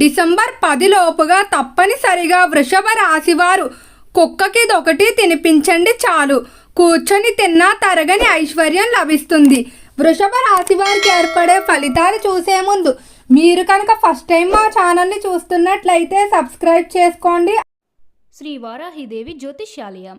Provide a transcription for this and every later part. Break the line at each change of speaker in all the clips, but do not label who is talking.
December పదిలోపుగా తప్పనిసరిగా వృషభ రాశివారు కుక్కకిదొకటి తినిపించండి చాలు. కూర్చొని తిన్నా తరగని ఐశ్వర్యం లభిస్తుంది. వృషభ రాశి వారికి ఏర్పడే ఫలితాలు చూసే ముందు మీరు కనుక ఫస్ట్ టైం మా ఛానల్ని చూస్తున్నట్లయితే సబ్స్క్రైబ్ చేసుకోండి.
శ్రీ వారాహిదేవి జ్యోతిష్యాలయం.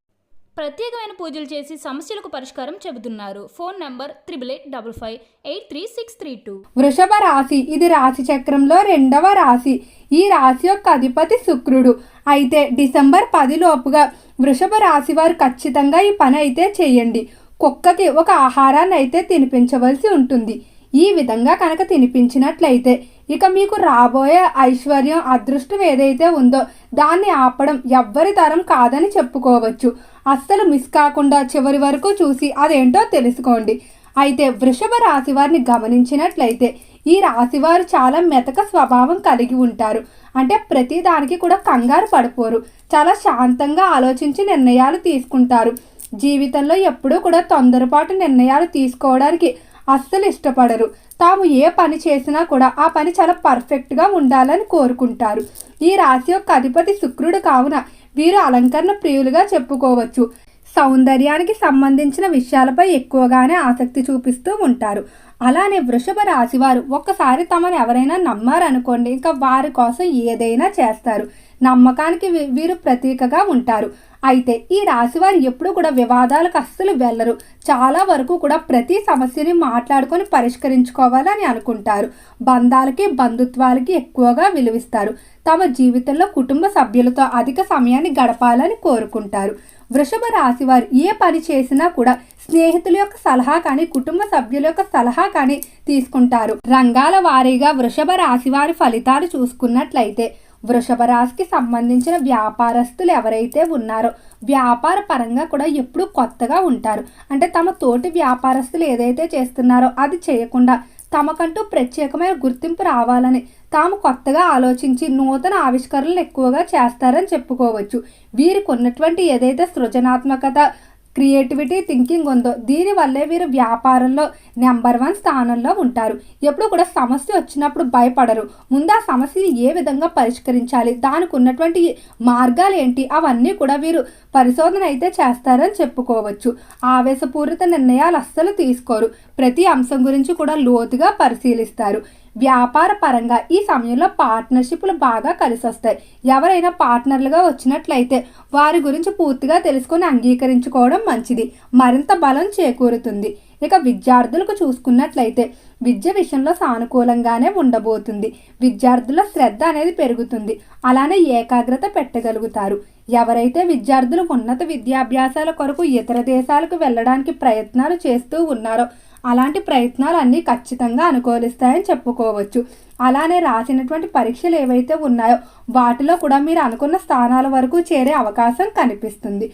ప్రత్యేకమైన పూజలు చేసి సమస్యలకు పరిష్కారం చెబుతున్నారు. Phone number triple eight double five eight three six three two
వృషభ రాశి ఇది రాశి చక్రంలో రెండవ రాశి. ఈ రాశి యొక్క అధిపతి శుక్రుడు. అయితే డిసెంబర్ పదిలోపుగా వృషభ రాశి వారు ఖచ్చితంగా ఈ పని అయితే చేయండి. కుక్కకి ఒక ఆహారాన్ని అయితే తినిపించవలసి ఉంటుంది. ఈ విధంగా కనుక తినిపించినట్లయితే ఇక మీకు రాబోయే ఐశ్వర్యం అదృష్టం ఏదైతే ఉందో దాన్ని ఆపడం ఎవ్వరి తరం కాదని చెప్పుకోవచ్చు. అస్సలు మిస్ కాకుండా చివరి వరకు చూసి అదేంటో తెలుసుకోండి. అయితే వృషభ రాశి వారిని గమనించినట్లయితే ఈ రాశివారు చాలా మెతక స్వభావం కలిగి ఉంటారు. అంటే ప్రతి దానికి కూడా కంగారు పడిపోరు. చాలా శాంతంగా ఆలోచించి నిర్ణయాలు తీసుకుంటారు. జీవితంలో ఎప్పుడూ కూడా తొందరపాటు నిర్ణయాలు తీసుకోవడానికి అస్సలు ఇష్టపడరు. తాము ఏ పని చేసినా కూడా ఆ పని చాలా పర్ఫెక్ట్గా ఉండాలని కోరుకుంటారు. ఈ రాశి యొక్క అధిపతి శుక్రుడు కావున వీరు అలంకరణ ప్రియులుగా చెప్పుకోవచ్చు. సౌందర్యానికి సంబంధించిన విషయాలపై ఎక్కువగానే ఆసక్తి చూపిస్తూ ఉంటారు. అలానే వృషభ రాశి వారు ఒక్కసారి తమను ఎవరైనా నమ్మారనుకోండి ఇంకా వారి కోసం ఏదైనా చేస్తారు. నమ్మకానికి వీ- వీరు ప్రతీకగా ఉంటారు. అయితే ఈ రాశివారు ఎప్పుడూ ఎప్పుడు కూడా వివాదాలకు అస్సలు వెళ్ళరు. చాలా వరకు కూడా ప్రతి సమస్యని మాట్లాడుకొని పరిష్కరించుకోవాలని అనుకుంటారు. బంధాలకి బంధుత్వాలకి ఎక్కువగా విలువిస్తారు. తమ జీవితంలో కుటుంబ సభ్యులతో అధిక సమయాన్ని గడపాలని కోరుకుంటారు. వృషభ రాశి వారు ఏ పని చేసినా కూడా స్నేహితుల యొక్క సలహా కానీ కుటుంబ సభ్యుల యొక్క సలహా కానీ తీసుకుంటారు. రంగాల వారీగా వృషభ రాశి వారి ఫలితాలు చూసుకున్నట్లయితే వృషభ రాశికి సంబంధించిన వ్యాపారస్తులు ఎవరైతే ఉన్నారో వ్యాపార పరంగా కూడా ఎప్పుడు కొత్తగా ఉంటారు. అంటే తమ తోటి వ్యాపారస్తులు ఏదైతే చేస్తున్నారో అది చేయకుండా తమకంటూ ప్రత్యేకమైన గుర్తింపు రావాలని తాము కొత్తగా ఆలోచించి నూతన ఆవిష్కరణలు ఎక్కువగా చేస్తారని చెప్పుకోవచ్చు. వీరికి ఉన్నటువంటి ఏదైతే సృజనాత్మకత క్రియేటివిటీ థింకింగ్ ఉందో దీనివల్లే వీరు వ్యాపారంలో నెంబర్ వన్ స్థానంలో ఉంటారు. ఎప్పుడు కూడా సమస్య వచ్చినప్పుడు భయపడరు. ముందు ఆ సమస్యని ఏ విధంగా పరిష్కరించాలి? దానికి ఉన్నటువంటి మార్గాలు ఏంటి అవన్నీ కూడా వీరు పరిశోధన అయితే చేస్తారని చెప్పుకోవచ్చు. ఆవేశపూరిత నిర్ణయాలు అస్సలు తీసుకోరు. ప్రతి అంశం గురించి కూడా లోతుగా పరిశీలిస్తారు. వ్యాపార పరంగా ఈ సమయంలో పార్ట్నర్షిప్లు బాగా కలిసి వస్తాయి ఎవరైనా పార్ట్నర్లుగా వచ్చినట్లయితే వారి గురించి పూర్తిగా తెలుసుకొని అంగీకరించుకోవడం మంచిది. మరింత బలం చేకూరుతుంది. ఇక విద్యార్థులకు చూసుకున్నట్లయితే విద్య విషయంలో సానుకూలంగానే ఉండబోతుంది. విద్యార్థుల శ్రద్ధ అనేది పెరుగుతుంది. అలానే ఏకాగ్రత పెట్టగలుగుతారు. ఎవరైతే విద్యార్థులు ఉన్నత విద్యాభ్యాసాల కొరకు ఇతర దేశాలకు వెళ్ళడానికి ప్రయత్నాలు చేస్తూ ఉన్నారో అలాంటి ప్రయత్నాలు అన్నీ ఖచ్చితంగా అనుకూలిస్తాయని చెప్పుకోవచ్చు. అలానే రాసినటువంటి పరీక్షలు ఏవైతే ఉన్నాయో వాటిలో కూడా మీరు అనుకున్న స్థానాల వరకు చేరే అవకాశం కనిపిస్తుంది.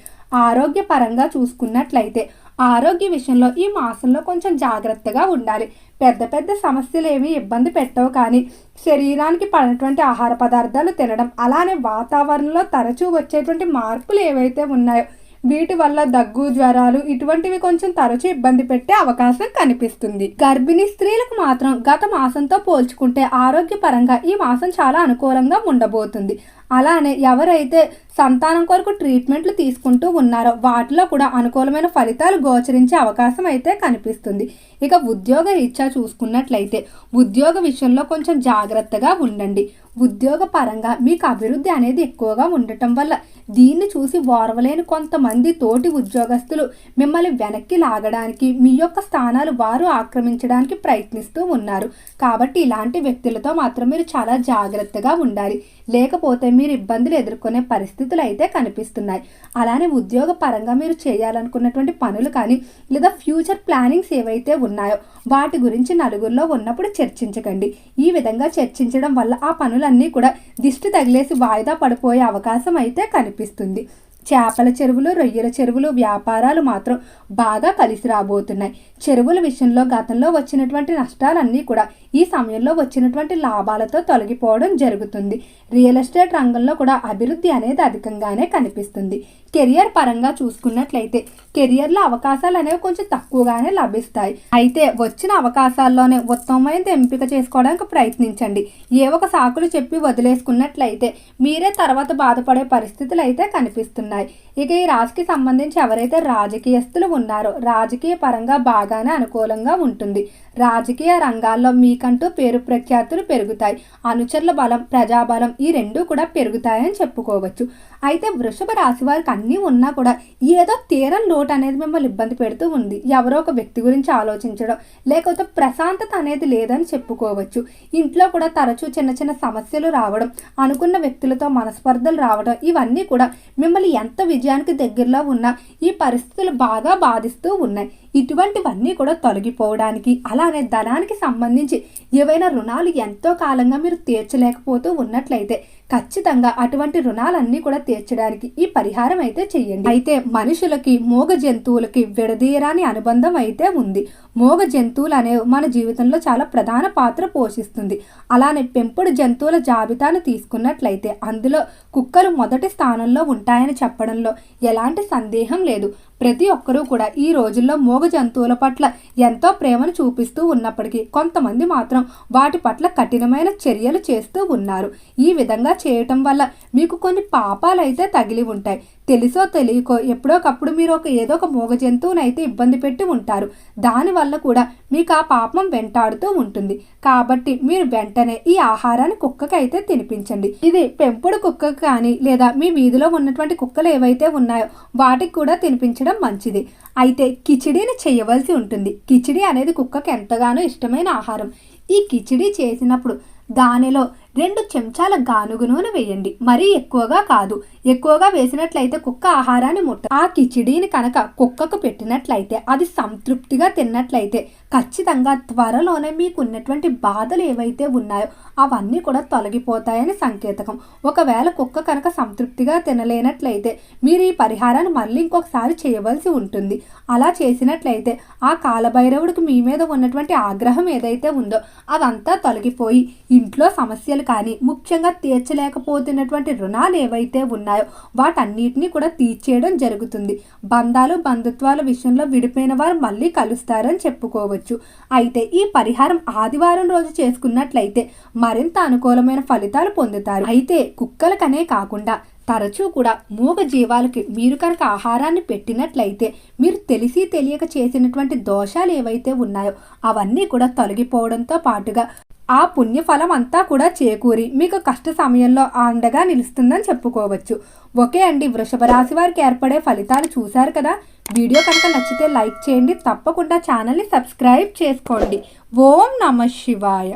ఆరోగ్యపరంగా చూసుకున్నట్లయితే ఆరోగ్య విషయంలో ఈ మాసంలో కొంచెం జాగ్రత్తగా ఉండాలి. పెద్ద పెద్ద సమస్యలు ఏమీ ఇబ్బంది పెట్టవు కానీ శరీరానికి పడినటువంటి ఆహార పదార్థాలు తినడం అలానే వాతావరణంలో తరచూ వచ్చేటువంటి మార్పులు ఏవైతే ఉన్నాయో వీటి వల్ల దగ్గు జ్వరాలు ఇటువంటివి కొంచెం తరచూ ఇబ్బంది పెట్టే అవకాశం కనిపిస్తుంది. గర్భిణీ స్త్రీలకు మాత్రం గత మాసంతో పోల్చుకుంటే ఆరోగ్యపరంగా ఈ మాసం చాలా అనుకూలంగా ఉండబోతుంది. అలానే ఎవరైతే సంతానం కొరకు ట్రీట్మెంట్లు తీసుకుంటూ ఉన్నారో. వాటిలో కూడా అనుకూలమైన ఫలితాలు గోచరించే అవకాశం అయితే కనిపిస్తుంది. ఇక ఉద్యోగ రీత్యా చూసుకున్నట్లయితే ఉద్యోగ విషయంలో కొంచెం జాగ్రత్తగా ఉండండి. ఉద్యోగ పరంగా మీకు అభివృద్ధి అనేది ఎక్కువగా ఉండటం వల్ల దీన్ని చూసి ఓర్వలేని కొంతమంది తోటి ఉద్యోగస్తులు మిమ్మల్ని వెనక్కి లాగడానికి మీ యొక్క స్థానాలు వారు ఆక్రమించడానికి ప్రయత్నిస్తూ ఉన్నారు. కాబట్టి ఇలాంటి వ్యక్తులతో మాత్రం మీరు చాలా జాగ్రత్తగా ఉండాలి. లేకపోతే మీరు ఇబ్బందులు ఎదుర్కొనే పరిస్థితి పరిస్థితులు అయితే కనిపిస్తున్నాయి. అలానే ఉద్యోగ పరంగా మీరు చేయాలనుకున్నటువంటి పనులు కానీ లేదా ఫ్యూచర్ ప్లానింగ్స్ ఏవైతే ఉన్నాయో వాటి గురించి నలుగురిలో ఉన్నప్పుడు చర్చించకండి. ఈ విధంగా చర్చించడం వల్ల ఆ పనులన్నీ కూడా దిష్టి తగిలేసి వాయిదా పడిపోయే అవకాశం అయితే కనిపిస్తుంది. చేపల చెరువులు రొయ్యల చెరువులు వ్యాపారాలు మాత్రం బాగా కలిసి రాబోతున్నాయి. చెరువుల విషయంలో గతంలో వచ్చినటువంటి నష్టాలన్నీ కూడా ఈ సమయంలో వచ్చినటువంటి లాభాలతో తొలగిపోవడం జరుగుతుంది. రియల్ ఎస్టేట్ రంగంలో కూడా అభివృద్ధి అనేది అధికంగానే కనిపిస్తుంది. కెరియర్ పరంగా చూసుకున్నట్లయితే కెరియర్లో అవకాశాలు అనేవి కొంచెం తక్కువగానే లభిస్తాయి. అయితే వచ్చిన అవకాశాల్లోనే ఉత్తమమైనది ఎంపిక చేసుకోవడానికి ప్రయత్నించండి. ఏ ఒక సాకులు చెప్పి వదిలేసుకున్నట్లయితే మీరే తర్వాత బాధపడే పరిస్థితులు అయితే కనిపిస్తున్నాయి. ఇక ఈ రాశికి సంబంధించి ఎవరైతే రాజకీయస్తులు ఉన్నారో రాజకీయ పరంగా బాగానే అనుకూలంగా ఉంటుంది. రాజకీయ రంగాల్లో మీకంటూ పేరు ప్రఖ్యాతులు పెరుగుతాయి. అనుచరుల బలం ప్రజాబలం ఈ రెండు కూడా పెరుగుతాయని చెప్పుకోవచ్చు. అయితే వృషభ రాశి వారికి అన్నీ ఉన్నా కూడా ఏదో తీరం లోటు అనేది మిమ్మల్ని ఇబ్బంది పెడుతూ ఉంది. ఎవరో ఒక వ్యక్తి గురించి ఆలోచించడం లేకపోతే ప్రశాంతత అనేది లేదని చెప్పుకోవచ్చు. ఇంట్లో కూడా తరచూ చిన్న చిన్న సమస్యలు రావడం అనుకున్న వ్యక్తులతో మనస్పర్ధలు రావడం ఇవన్నీ కూడా మిమ్మల్ని ఎంత విజయానికి దగ్గరలో ఉన్నా ఈ పరిస్థితులు బాగా బాధిస్తూ ఉన్నాయి. ఇటువంటివన్నీ కూడా తొలగిపోవడానికి అలా అలానే ధనానికి సంబంధించి ఏవైనా రుణాలు ఎంతో కాలంగా మీరు తీర్చలేకపోతూ ఉన్నట్లయితే ఖచ్చితంగా అటువంటి రుణాలన్నీ కూడా తీర్చడానికి ఈ పరిహారం అయితే చెయ్యండి అయితే మనుషులకి మూగ జంతువులకి విడదీయరాని అనుబంధం అయితే ఉంది. మూగ జంతువులు అనేవి మన జీవితంలో చాలా ప్రధాన పాత్ర పోషిస్తుంది. అలానే పెంపుడు జంతువుల జాబితాను తీసుకున్నట్లయితే అందులో కుక్కలు మొదటి స్థానంలో ఉంటాయని చెప్పడంలో ఎలాంటి సందేహం లేదు. ప్రతి ఒక్కరూ కూడా ఈ రోజుల్లో మూగ జంతువుల పట్ల ఎంతో ప్రేమను చూపిస్తూ ఉన్నప్పటికీ కొంతమంది మాత్రం వాటి పట్ల కఠినమైన చర్యలు చేస్తూ ఉన్నారు. ఈ విధంగా చేయటం వల్ల మీకు కొన్ని పాపాలు అయితే తగిలి ఉంటాయి. తెలుసో తెలియకో ఎప్పుడోకప్పుడు మీరు ఒక ఏదో ఒక మూగ జంతువుని అయితే ఇబ్బంది పెట్టి ఉంటారు. దానివల్ల కూడా మీకు ఆ పాపం వెంటాడుతూ ఉంటుంది. కాబట్టి మీరు వెంటనే ఈ ఆహారాన్ని కుక్కకైతే తినిపించండి. ఇది పెంపుడు కుక్కకు కానీ లేదా మీ వీధిలో ఉన్నటువంటి కుక్కలు ఏవైతే ఉన్నాయో వాటికి కూడా తినిపించడం మంచిది. అయితే కిచిడీని చేయవలసి ఉంటుంది. కిచిడి అనేది కుక్కకి ఎంతగానో ఇష్టమైన ఆహారం. ఈ కిచిడి చేసినప్పుడు దానిలో రెండు చెంచాల గానుగు నూనె వేయండి. మరీ ఎక్కువగా కాదు. ఎక్కువగా వేసినట్లయితే కుక్క ఆహారాన్ని ముట్ట ఆ కిచిడీని కనుక కుక్కకు పెట్టినట్లయితే అది సంతృప్తిగా తిన్నట్లయితే ఖచ్చితంగా త్వరలోనే మీకు ఉన్నటువంటి బాధలు ఏవైతే ఉన్నాయో అవన్నీ కూడా తొలగిపోతాయని సంకేతకం. ఒకవేళ కుక్క కనుక సంతృప్తిగా తినలేనట్లయితే మీరు ఈ పరిహారాన్ని మళ్ళీ ఇంకొకసారి చేయవలసి ఉంటుంది. అలా చేసినట్లయితే ఆ కాలభైరవుడికి మీ మీద ఉన్నటువంటి ఆగ్రహం ఏదైతే ఉందో అదంతా తొలగిపోయి ఇంట్లో సమస్యలు కానీ ముఖ్యంగా తీర్చలేకపోతున్నటువంటి రుణాలు ఏవైతే ఉన్నాయో వాటన్నిటిని కూడా తీర్చేయడం జరుగుతుంది. బంధాలు బంధుత్వాల విషయంలో విడిపోయిన వారు మళ్ళీ కలుస్తారని చెప్పుకోవచ్చు. అయితే ఈ పరిహారం ఆదివారం రోజు చేసుకున్నట్లయితే మరింత అనుకూలమైన ఫలితాలు పొందుతారు. అయితే కుక్కలకనే కాకుండా తరచూ కూడా మూగ జీవాలకి మీరు కనుక ఆహారాన్ని పెట్టినట్లయితే మీరు తెలిసి తెలియక చేసినటువంటి దోషాలు ఏవైతే ఉన్నాయో అవన్నీ కూడా తొలగిపోవడంతో పాటుగా ఆ పుణ్యఫలం అంతా కూడా చేకూరి. మీకు కష్ట సమయంలో అండగా నిలుస్తుందని చెప్పుకోవచ్చు. ఓకే అండి వృషభ రాశి వారికి ఏర్పడే ఫలితాలు చూశారు కదా? వీడియో కనుక నచ్చితే లైక్ చేయండి. తప్పకుండా ఛానల్ని సబ్స్క్రైబ్ చేసుకోండి. ఓం నమ శివాయ.